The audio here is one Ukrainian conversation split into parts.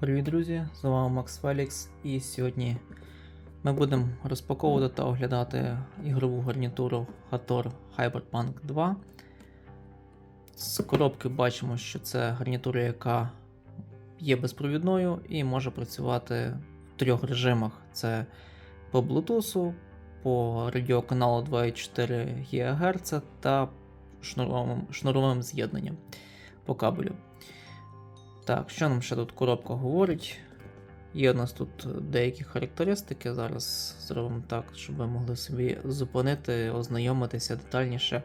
Привіт, друзі! З вами Макс Фелікс, і сьогодні ми будемо розпаковувати та оглядати ігрову гарнітуру Hator Hyperpunk 2. З коробки бачимо, що це гарнітура, яка є безпровідною і може працювати в трьох режимах: це по Bluetooth, по радіоканалу 2,4 ГГц та шнуровим, шнуровим з'єднанням по кабелю. Так, що нам ще тут коробка говорить? Є у нас тут деякі характеристики. Зараз зробимо так, щоб ви могли собі зупинити, ознайомитися детальніше.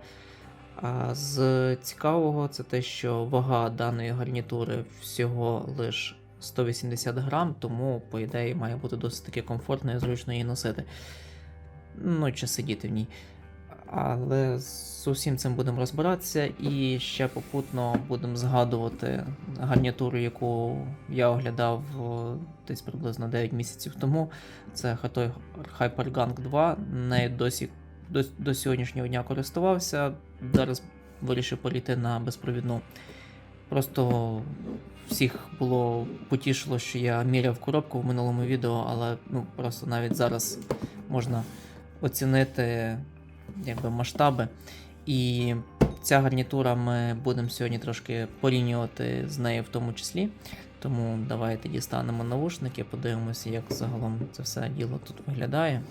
А з цікавого, це те, що вага даної гарнітури всього лише 180 грам, тому, по ідеї, має бути досить таки комфортно і зручно її носити. Ну, чи сидіти в ній. Але з усім цим будемо розбиратися і ще попутно будемо згадувати гарнітуру, яку я оглядав десь приблизно 9 місяців тому. Це Hatoy HyperGang 2. Нею досі до, до сьогоднішнього дня користувався. Зараз вирішив перейти на безпровідну. Просто всіх було потішило, що я міряв коробку в минулому відео, але ну, просто навіть зараз можна оцінити якби, масштаби. І ця гарнітура ми будемо сьогодні трошки порівнювати з нею в тому числі. Тому давайте дістанемо навушники, подивимося, як загалом це все діло тут виглядає.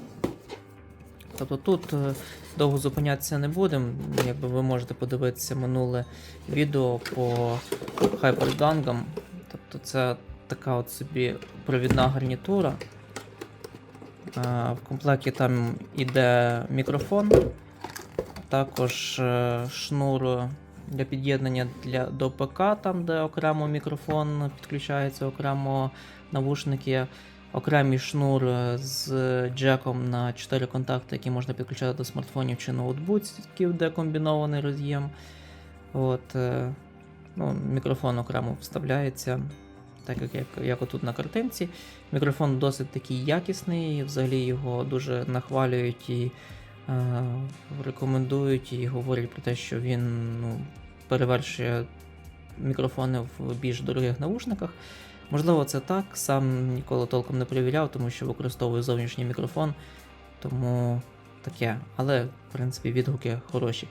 Тобто тут е, довго зупинятися не будемо. Якби ви можете подивитися минуле відео по хайпергангам. Тобто це така от собі провідна гарнітура. В комплекті там іде мікрофон, також е, шнур для під'єднання для, до ПК, там де окремо мікрофон підключається, окремо навушники, окремий шнур з джеком на 4 контакти, які можна підключати до смартфонів чи ноутбуків, де комбінований роз'єм. От, е, ну, мікрофон окремо вставляється, так як, як, як отут на картинці. Мікрофон досить такий якісний, взагалі його дуже нахвалюють і е, рекомендують і говорять про те, що він ну, перевершує мікрофони в більш дорогих наушниках. Можливо, це так, сам ніколи толком не перевіряв, тому що використовую зовнішній мікрофон, тому таке. Але, в принципі, відгуки хороші.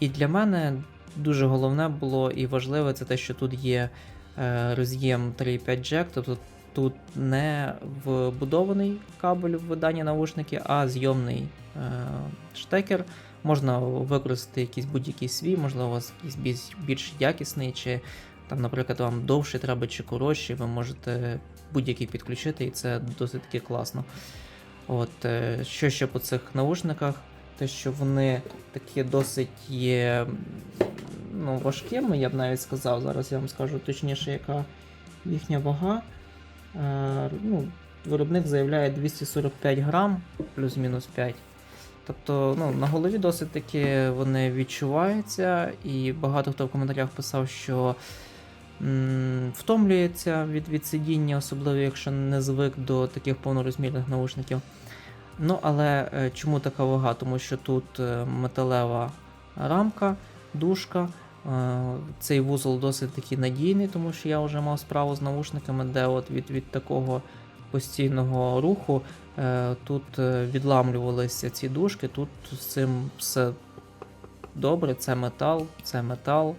І для мене дуже головне було і важливе це те, що тут є роз'єм 3.5 Jack, тобто тут не вбудований кабель в дані наушники, а зйомний е, штекер. Можна використати якийсь будь-який свій, можливо, у вас якийсь більш, більш якісний, чи там, наприклад, вам довше треба чи коротший, ви можете будь-який підключити, і це досить таки класно. От, е, що ще по цих наушниках? Те, що вони такі досить є ну, важкими, я б навіть сказав. Зараз я вам скажу точніше, яка їхня вага. Е, ну, виробник заявляє 245 грам плюс-мінус 5. Тобто ну, на голові досить таки вони відчуваються, і багато хто в коментарях писав, що втомлюється від, від сидіння, особливо якщо не звик до таких повнорозмірних наушників. Ну, але е, чому така вага? Тому що тут е, металева рамка, дужка. Е, Цей вузол досить такий надійний, тому що я вже мав справу з наушниками, де от від, від такого постійного руху е, тут е, відламлювалися ці дужки, тут з цим все добре, це метал, це метал.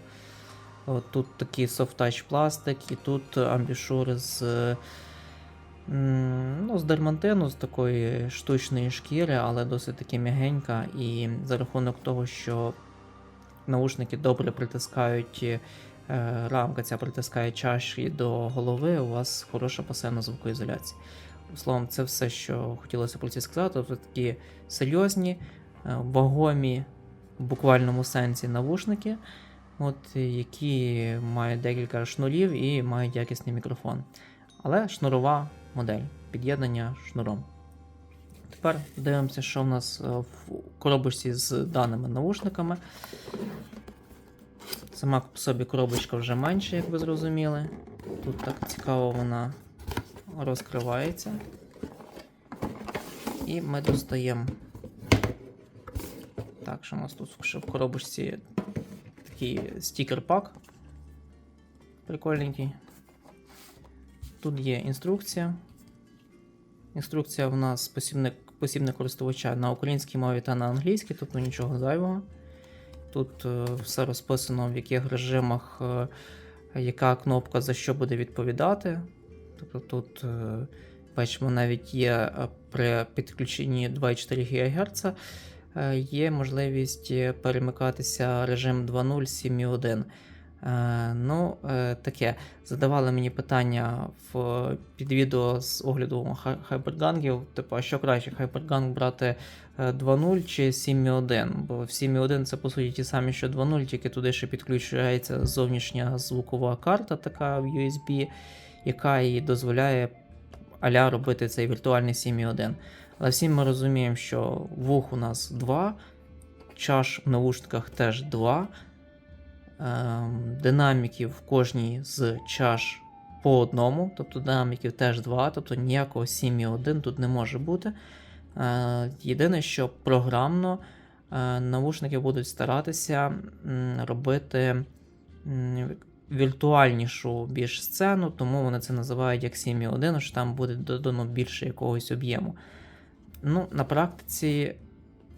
От тут такий софт-тач пластик, і тут амбішури з, ну, з дермантину, з такої штучної шкіри, але досить таки м'ягенька. І за рахунок того, що наушники добре притискають, е, рамка ця притискає чаші до голови, у вас хороша пасивна звукоізоляція. Словом, це все, що хотілося про це сказати. Тобто такі серйозні, е, вагомі в буквальному сенсі навушники, от, які мають декілька шнурів і мають якісний мікрофон. Але шнурова модель під'єднання шнуром. Тепер дивимося, що в нас е, в коробочці з даними наушниками. Сама по собі коробочка вже менша, як ви зрозуміли. Тут так цікаво вона розкривається. І ми достаємо. Так, що у нас тут ще в коробочці такий стікер-пак. Прикольненький. Тут є інструкція. Інструкція в нас посібник, посібник користувача на українській мові та на англійській, тобто нічого зайвого. Тут е, все розписано, в яких режимах е, яка кнопка за що буде відповідати. Тобто тут, е, бачимо, навіть є при підключенні 2,4 ГГц є можливість перемикатися режим 2.0 7.1. Е, Ну, е, таке. Задавали мені питання в, під відео з огляду хайпергангів. Типу, а що краще, хайперганг брати е, 2.0 чи 7.1? Бо в 7.1 це по суті ті самі, що 2.0, тільки туди ще підключається зовнішня звукова карта, така в USB, яка їй дозволяє аля робити цей віртуальний 7.1. Але всі ми розуміємо, що вух у нас 2, чаш в наушниках теж 2. Ем, динаміків в кожній з чаш по одному, тобто динаміків теж 2, тобто ніякого 7.1 тут не може бути. Е, Єдине, що програмно е, навушники будуть старатися робити віртуальнішу більш сцену, тому вони це називають як 7.1, що там буде додано більше якогось об'єму. Ну, на практиці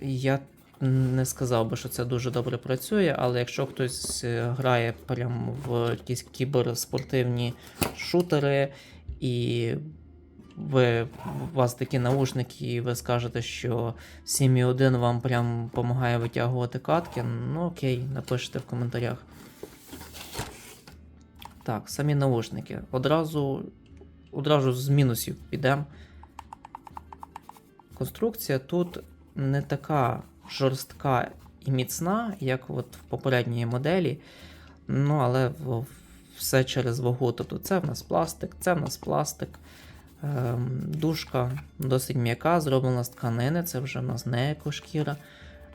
я не сказав би, що це дуже добре працює, але якщо хтось е, грає прям в якісь кіберспортивні шутери, і ви, у вас такі наушники, і ви скажете, що 7.1 вам прям допомагає витягувати катки, ну окей, напишіть в коментарях. Так, самі наушники. Одразу, одразу з мінусів підемо. Конструкція тут не така жорстка і міцна, як от в попередній моделі. Ну, але все через вагу. Тобто це в нас пластик, це в нас пластик. Ем, дужка досить м'яка, зроблена з тканини, це вже в нас не екошкіра.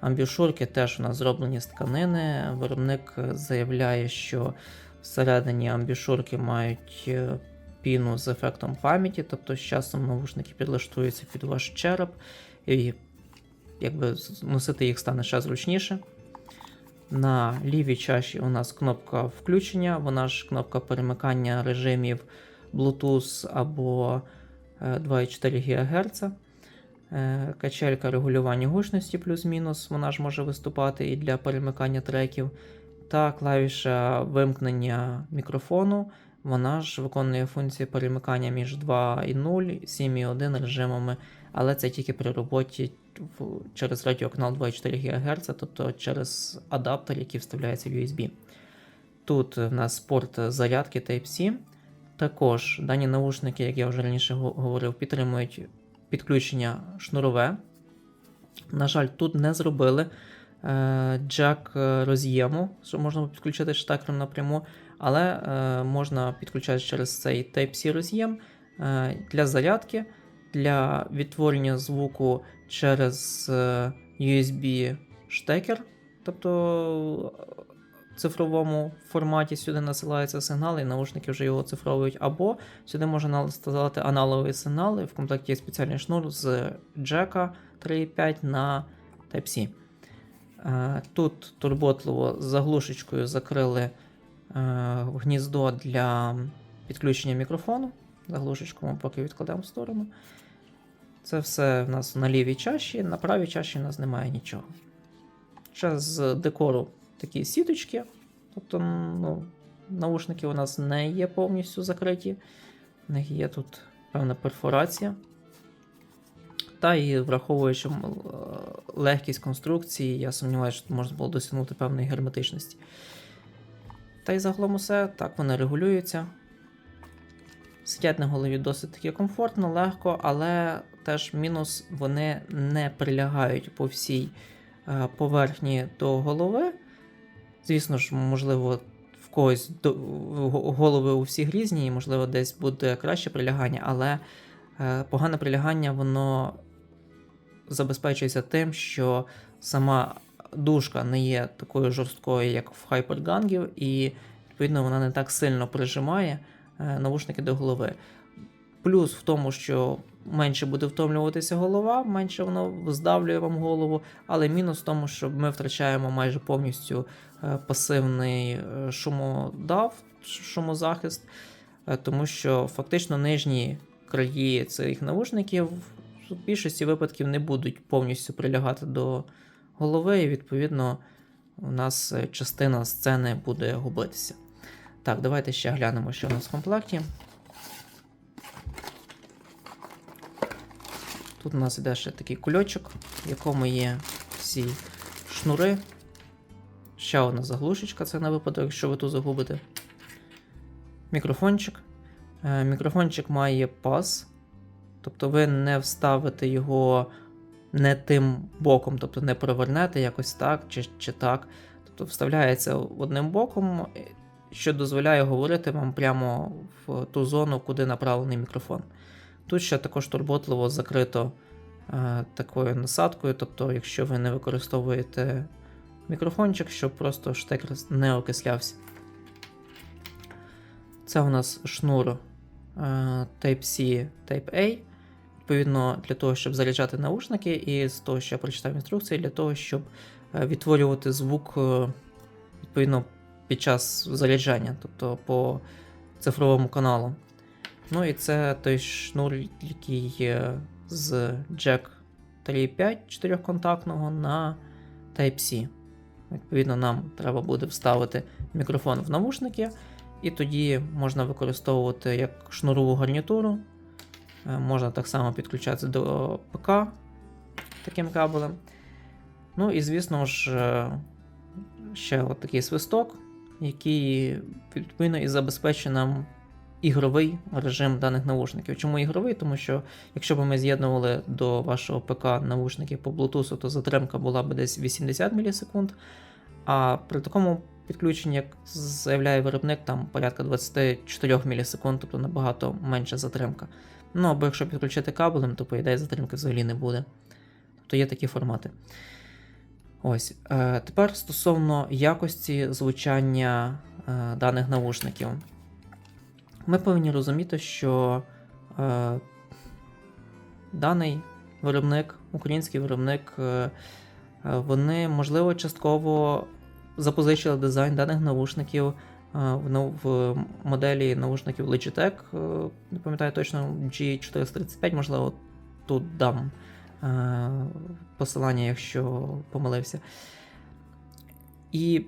Амбішурки теж у нас зроблені з тканини. Виробник заявляє, що всередині амбішурки мають е, піну з ефектом пам'яті, тобто з часом навушники підлаштуються під ваш череп, і якби носити їх стане ще зручніше. На лівій чаші у нас кнопка включення, вона ж кнопка перемикання режимів Bluetooth або е, 2,4 ГГц. Е, Качелька регулювання гучності плюс-мінус, вона ж може виступати і для перемикання треків. Та клавіша вимкнення мікрофону, вона ж виконує функцію перемикання між 2.0 7.1 режимами, але це тільки при роботі через радіоканал 2,4 ГГц, тобто через адаптер, який вставляється в USB. Тут в нас порт зарядки Type-C. Також дані наушники, як я вже раніше говорив, підтримують підключення шнурове. На жаль, тут не зробили е, е, роз'єму, що можна підключити штекером напряму, але е, можна підключати через цей Type-C роз'єм е, для зарядки, для відтворення звуку через е, USB штекер, тобто е, цифровому форматі сюди насилається сигнал, і наушники вже його оцифровують. Або сюди можна наставити аналоговий сигнал, в комплекті є спеціальний шнур з джека 3.5 на Type-C. Тут турботливо заглушечкою закрили гніздо для підключення мікрофону. Заглушечку ми поки відкладемо в сторону. Це все в нас на лівій чаші, на правій чаші в нас немає нічого. Ще з декору такі сіточки. Тобто, ну, наушники у нас не є повністю закриті. В них є тут певна перфорація. Та і враховуючи е, легкість конструкції, я сумніваюся, що можна було досягнути певної герметичності. Та й загалом усе, так вони регулюються. Сидять на голові досить таки комфортно, легко, але теж мінус вони не прилягають по всій е, поверхні до голови. Звісно ж, можливо, в когось до, голови у всіх різні, і, можливо, десь буде краще прилягання, але е, погане прилягання воно забезпечується тим, що сама дужка не є такою жорсткою, як в хайпергангів, і відповідно вона не так сильно прижимає е, навушники до голови. Плюс в тому, що менше буде втомлюватися голова, менше воно здавлює вам голову, але мінус в тому, що ми втрачаємо майже повністю е, пасивний е, шумодав, шумозахист. тому що фактично нижні краї цих навушників в більшості випадків не будуть повністю прилягати до голови, і відповідно у нас е, частина сцени буде губитися. Так, давайте ще глянемо, що у нас в комплекті. Тут у нас іде ще такий кульочок, в якому є всі шнури. Ще одна заглушечка, це на випадок, якщо ви тут загубите. Мікрофончик. Е, Мікрофончик має пас, тобто ви не вставите його не тим боком, тобто не провернете якось так чи, чи так. Тобто вставляється одним боком, е, що дозволяє говорити вам прямо в ту зону, куди направлений мікрофон. Тут ще також турботливо закрито е, такою насадкою, тобто, якщо ви не використовуєте мікрофончик, щоб просто штекер не окислявся. Це у нас шнур е, Type-C, Type-A. Відповідно, для того, щоб заряджати наушники, і з того, що я прочитав інструкції, для того, щоб е, відтворювати звук е, відповідно під час заряджання, тобто по цифровому каналу. Ну і це той шнур, який з Jack 3.5 4-контактного на Type-C. Відповідно, нам треба буде вставити мікрофон в навушники, і тоді можна використовувати як шнурову гарнітуру. Е, Можна так само підключатися до ПК таким кабелем. Ну і, звісно ж, е, ще от такий свисток, який відповідно і забезпечує нам ігровий режим даних наушників. Чому ігровий? Тому що якщо б ми з'єднували до вашого ПК навушники по Bluetooth, то затримка була б десь 80 мілісекунд. А при такому підключенні, як заявляє виробник, там порядка 24 мілісекунд, тобто набагато менша затримка. Ну або якщо підключити кабелем, то по ідеї затримки взагалі не буде. Тобто є такі формати. Ось. Е, тепер стосовно якості звучання е, даних навушників. Ми повинні розуміти, що е, даний виробник, український виробник, е, е, вони, можливо, частково запозичили дизайн даних навушників в, в моделі навушників Logitech, е, не пам'ятаю точно, G435, можливо, тут дам е, посилання, якщо помилився. І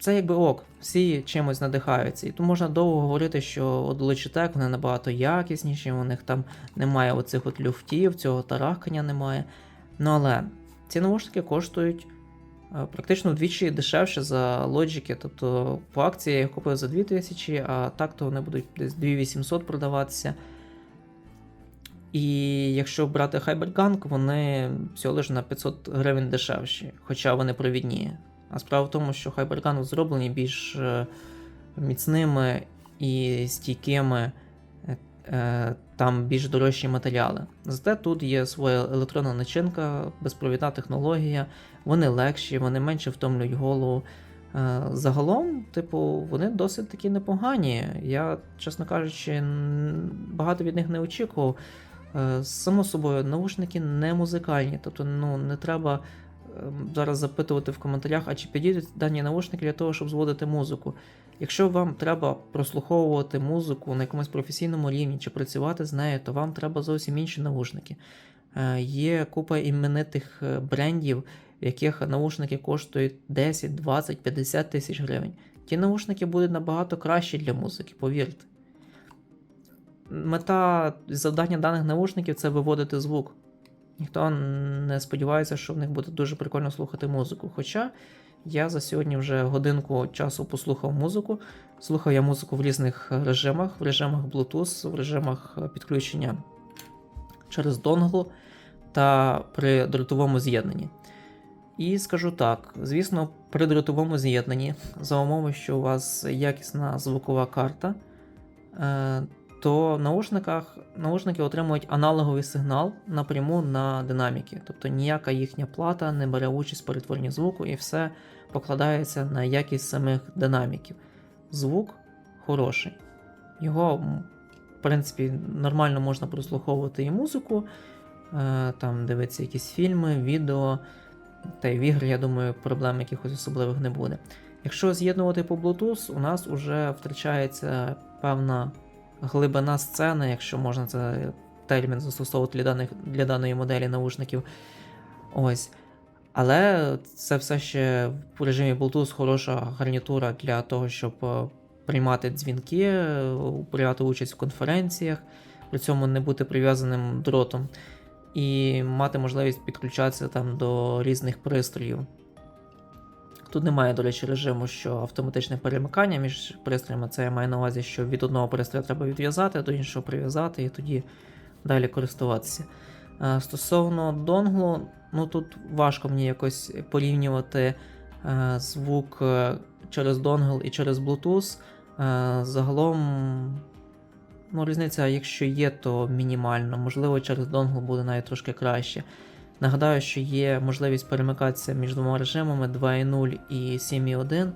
це якби ок, всі чимось надихаються. І тут можна довго говорити, що от Logitech вони набагато якісніші, у них там немає оцих от люфтів, цього тарахкання немає. Ну але ці наушники коштують практично вдвічі дешевше за Logic. Тобто по акції я їх купив за 2000, а так то вони будуть десь 2800 продаватися. І якщо брати Hypergang, вони всього лише на 500 гривень дешевші, хоча вони провідні. А справа в тому, що Hypergang зроблені більш е, міцними і стійкими, е, е, там більш дорожчі матеріали. Зате тут є своя електронна начинка, безпровідна технологія, вони легші, вони менше втомлюють голову. Е, Загалом, типу, вони досить таки непогані. Я, чесно кажучи, багато від них не очікував. Е, Само собою, наушники не музикальні, тобто ну, не треба зараз запитувати в коментарях, а чи підійдуть дані наушники для того, щоб зводити музику. Якщо вам треба прослуховувати музику на якомусь професійному рівні чи працювати з нею, то вам треба зовсім інші наушники. Е, Є купа іменитих е, брендів, в яких наушники коштують 10, 20, 50 тисяч гривень. Ті наушники будуть набагато кращі для музики, повірте. Мета завдання даних наушників це виводити звук. Ніхто не сподівається, що в них буде дуже прикольно слухати музику. Хоча я за сьогодні вже годинку часу послухав музику. Слухав я музику в різних режимах, в режимах Bluetooth, в режимах підключення через донгл та при дротовому з'єднанні. І скажу так: звісно, при дротовому з'єднанні, за умови, що у вас якісна звукова карта, е, то наушниках наушники отримують аналоговий сигнал напряму на динаміки. Тобто ніяка їхня плата не бере участь в перетворенні звуку, і все покладається на якість самих динаміків. Звук хороший. Його, в принципі, нормально можна прослуховувати і музику, е, там дивитися якісь фільми, відео. Та й в ігри, я думаю, проблем якихось особливих не буде. Якщо з'єднувати по Bluetooth, у нас вже втрачається певна глибина сцени, якщо можна це термін застосовувати для, даних, для даної моделі наушників. Ось. Але це все ще в режимі Bluetooth хороша гарнітура для того, щоб е, приймати дзвінки, е, приймати участь в конференціях, при цьому не бути прив'язаним дротом і мати можливість підключатися там до різних пристроїв. Тут немає, до речі, режиму, що автоматичне перемикання між пристроями. Це я маю на увазі, що від одного пристрою треба відв'язати, до іншого прив'язати і тоді далі користуватися. Е, Стосовно донглу, ну тут важко мені якось порівнювати е, звук е, через донгл і через Bluetooth. Загалом, ну, різниця, якщо є, то мінімальна. Можливо, через донгл буде навіть трошки краще. Нагадаю, що є можливість перемикатися між двома режимами 2.0 і 7.1.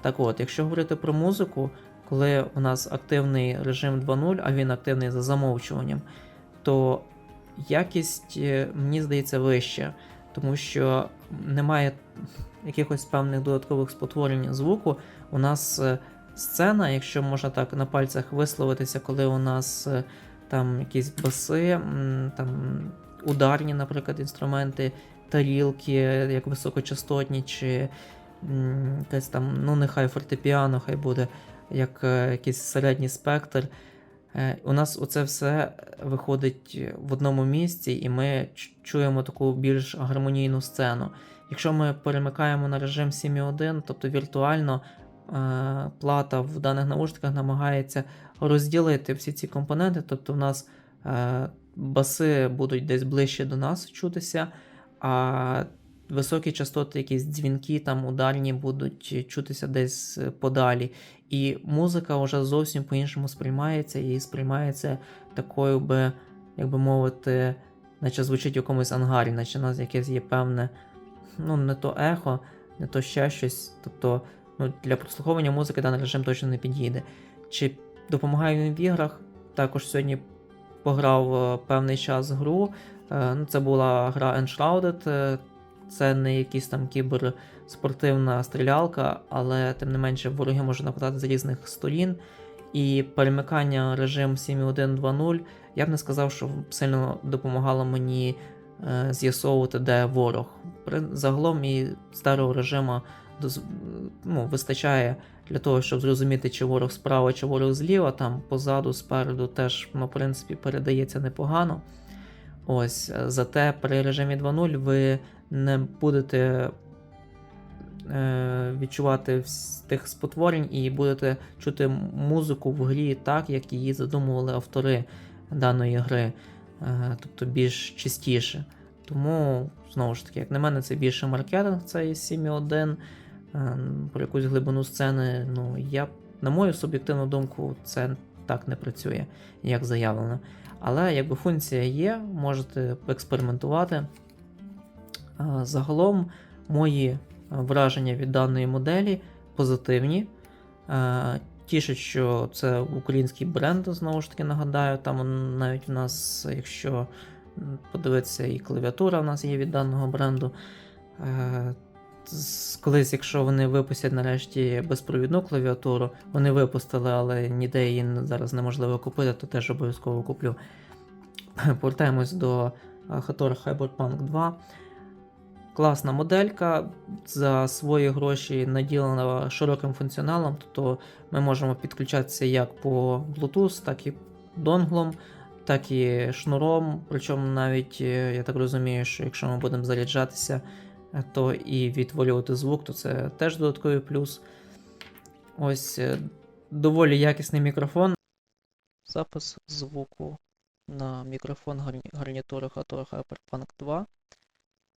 Так от, якщо говорити про музику, коли у нас активний режим 2.0, а він активний за замовчуванням, то якість, е, мені здається, вища, тому що немає якихось певних додаткових спотворень звуку. У нас е, сцена, якщо можна так на пальцях висловитися, коли у нас е, там якісь баси, там ударні, наприклад, інструменти, тарілки, як високочастотні, чи якась там, ну нехай фортепіано, хай буде, як е, якийсь середній спектр. Е, У нас оце все виходить в одному місці, і ми чуємо таку більш гармонійну сцену. Якщо ми перемикаємо на режим 7.1, тобто віртуально е, плата в даних наушниках намагається розділити всі ці компоненти, тобто в нас баси будуть десь ближче до нас чутися, а високі частоти, якісь дзвінки, там ударні будуть чутися десь подалі. І музика вже зовсім по-іншому сприймається і сприймається такою би, як би мовити, наче звучить в якомусь ангарі, наче у нас якесь є певне, ну, не то ехо, не то ще щось. Тобто, ну, для прослуховування музики даний режим точно не підійде. Чи допомагає він в іграх? Також сьогодні пограв е, певний час гру. Е, Ну, це була гра Enshrouded. е, Це не якийсь там кіберспортивна стрілялка, але тим не менше вороги можуть нападати з різних сторін. І перемикання режим 7.1.2.0 я б не сказав, що сильно допомагало мені з'ясовувати, де ворог. Загалом і старого режиму ну, вистачає для того, щоб зрозуміти, чи ворог справа, чи ворог зліва, там позаду, спереду теж, ну, в принципі, передається непогано. Ось, е, зате при режимі 2.0 ви не будете е, відчувати тих спотворень і будете чути музику в грі так, як її задумували автори даної гри, е, тобто більш чистіше. Тому, знову ж таки, як на мене, це більше маркетинг, це 7.1. Е, Про якусь глибину сцени, ну, я, на мою суб'єктивну думку, це так не працює, як заявлено. Але якби функція є, можете експериментувати. Е, Загалом мої е, враження від даної моделі позитивні. Тішить, що це український бренд, знову ж таки нагадаю. Там навіть у нас, якщо подивитися, і клавіатура у нас є від даного бренду. Колись, якщо вони випустять нарешті безпровідну клавіатуру, вони випустили, але ніде її зараз неможливо купити, то теж обов'язково куплю. Повертаємось до Hator Cyberpunk 2. Класна моделька за свої гроші наділена широким функціоналом, тобто ми можемо підключатися як по Bluetooth, так і донглом, так і шнуром. Причому навіть е, я так розумію, що якщо ми будемо заряджатися, то і відтворювати звук, то це теж додатковий плюс. Ось е, доволі якісний мікрофон. Запис звуку на мікрофон гарнітури Hator Hyperpunk 2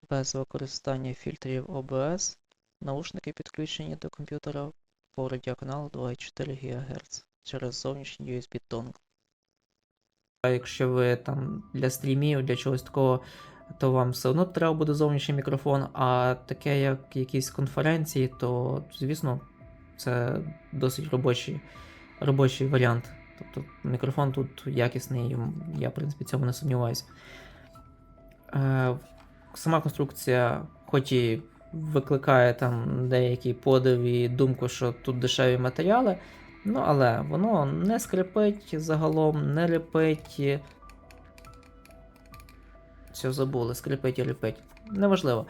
без використання фільтрів OBS. Наушники підключені до комп'ютера по радіоканалу 2,4 ГГц через зовнішній USB dongle. А якщо ви там для стрімів, для чогось такого, то вам все одно треба буде зовнішній мікрофон, а таке, як якісь конференції, то, звісно, це досить робочий, робочий варіант. Тобто мікрофон тут якісний, я, в принципі, цьому не сумніваюся. Е, сама конструкція, хоч і викликає там деякий подив і думку, що тут дешеві матеріали, Ну, але воно не скрипить загалом, не репить. Все забули, скрипить і репить. Неважливо.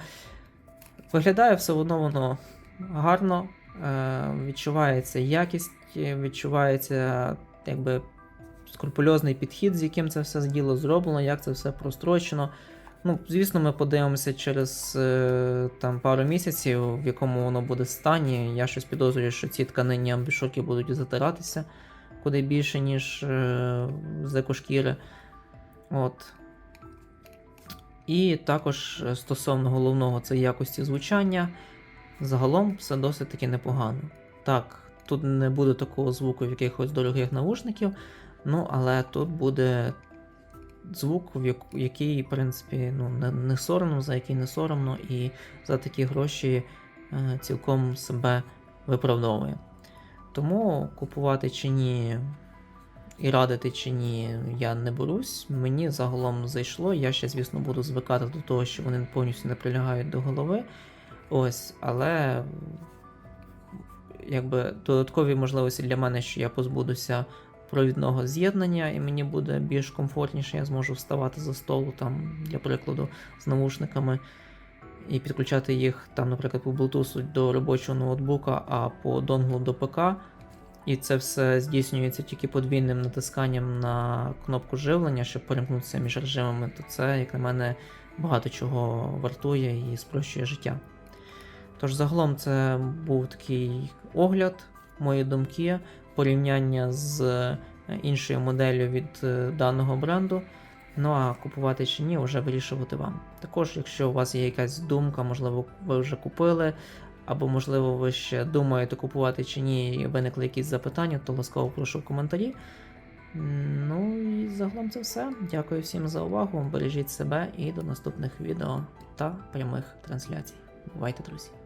Виглядає все одно воно гарно, е, відчувається якість, відчувається якби скрупульозний підхід, з яким це все діло зроблено, як це все прострочено. Ну, звісно, ми подивимося через е, там, пару місяців, в якому воно буде стані. Я щось підозрюю, що ці тканинні амбішоки будуть затиратися куди більше, ніж е, з екошкіри. От. І також е, стосовно головного це якості звучання. Загалом все досить таки непогано. Так, тут не буде такого звуку в якихось дорогих наушників, ну але тут буде звук, в який, в принципі, ну, не, не соромно, за який не соромно, і за такі гроші е, цілком себе виправдовує. Тому купувати чи ні, і радити чи ні, я не берусь. Мені загалом зайшло. Я ще, звісно, буду звикати до того, що вони повністю не прилягають до голови. Ось, але якби додаткові можливості для мене, що я позбудуся провідного з'єднання, і мені буде більш комфортніше, я зможу вставати за столу, там, для прикладу, з навушниками і підключати їх, там, наприклад, по Bluetooth до робочого ноутбука, а по донглу до ПК. І це все здійснюється тільки подвійним натисканням на кнопку живлення, щоб перемкнутися між режимами, то це, як на мене, багато чого вартує і спрощує життя. Тож загалом це був такий огляд, мої думки, порівняння з е, іншою моделлю від е, даного бренду. Ну а купувати чи ні, вже вирішувати вам. Також, якщо у вас є якась думка, можливо, ви вже купили, або, можливо, ви ще думаєте купувати чи ні, і виникли якісь запитання, то ласкаво прошу в коментарі. Ну і загалом це все. Дякую всім за увагу. Бережіть себе і до наступних відео та прямих трансляцій. Бувайте, друзі!